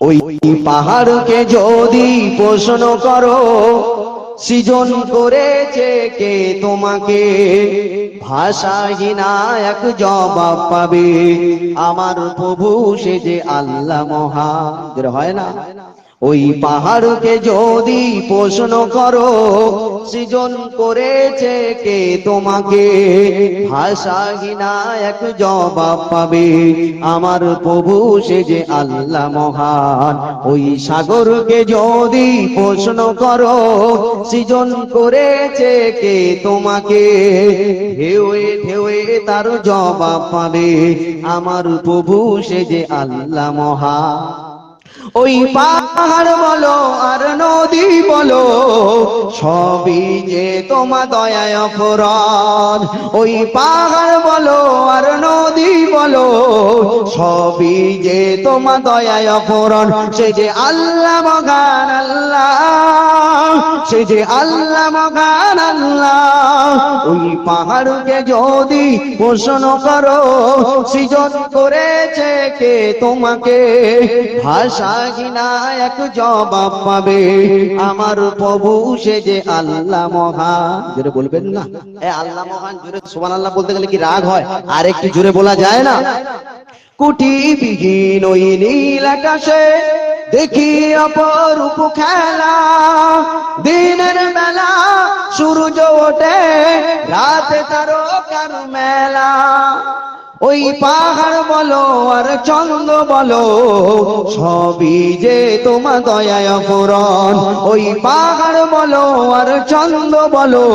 ওই পাহাড়কে যদি প্রশ্ন করো, সৃজন করেছে কে তোমাকে? ভাষাহীনায়ক জবাব পাবে, আমার প্রভু সে যে আল্লাহ মহা হয় না? ওই পাহাড়কে যদি প্রশ্ন করো, সৃজন করেছে কে তোমাকে? ভাষাহীনা এক জবাব পাবে। আমার প্রভু সে যে আল্লাহ মহান। ওই সাগরকে যদি প্রশ্ন করো, সৃজন করেছে কে তোমাকে? ঢেউয়ে ঢেউয়ে তার জবাব পাবে। আমার প্রভু সে যে আল্লাহ মহান। ওই পাহাড় বলো আর নদী বলো, সবই যে তোমা দয়ায় অপরাধ। ওই পাহাড় বলো আর নদী বলো, সবই যে তোমা দয়ায় অপরাধ। সে যে আল্লাহ মগান আল্লাহ, সে যে আল্লাহ মগান আল্লাহ। ওই পাহাড়কে যদি পোষণ করো, সৃজন করেছে তোমাকে। জবাব পাবে। আমার প্রভু সে যে আল্লাহ মহান। জোরে বলবেন না। এ আল্লাহ মহান, জোরে সুবহান আল্লাহ বলতে গেলে কি রাগ হয়? আর একটু জোরে বলা যায় না? কুটি বিহীন ওই নীল আকাশে দেখি অপরূপ খেলা। দিনের বেলা সূর্য ওঠে, রাতে মেলা ওই পাহাড় বলো আর চন্দ্র বলো, সবই যে তোমা দয়ায় ফুরন ওই পাহাড় বলো আর চন্দ্র বলো,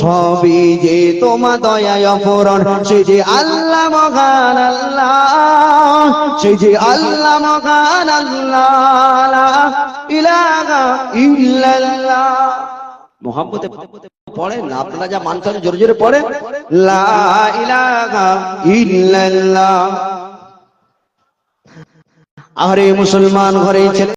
সবই যে তোমা দয়ায় ফুরন সে যে আল্লাহ মহান আল্লাহ সে যে আল্লাহ মহান আল্লাহ, ইলাহা ইল্লাল্লাহ। মোহাম্মদে পড়েন আপনারা যা হবে জোরে জোরে পড়েন আরে মুসলমান ঘরে ছেলে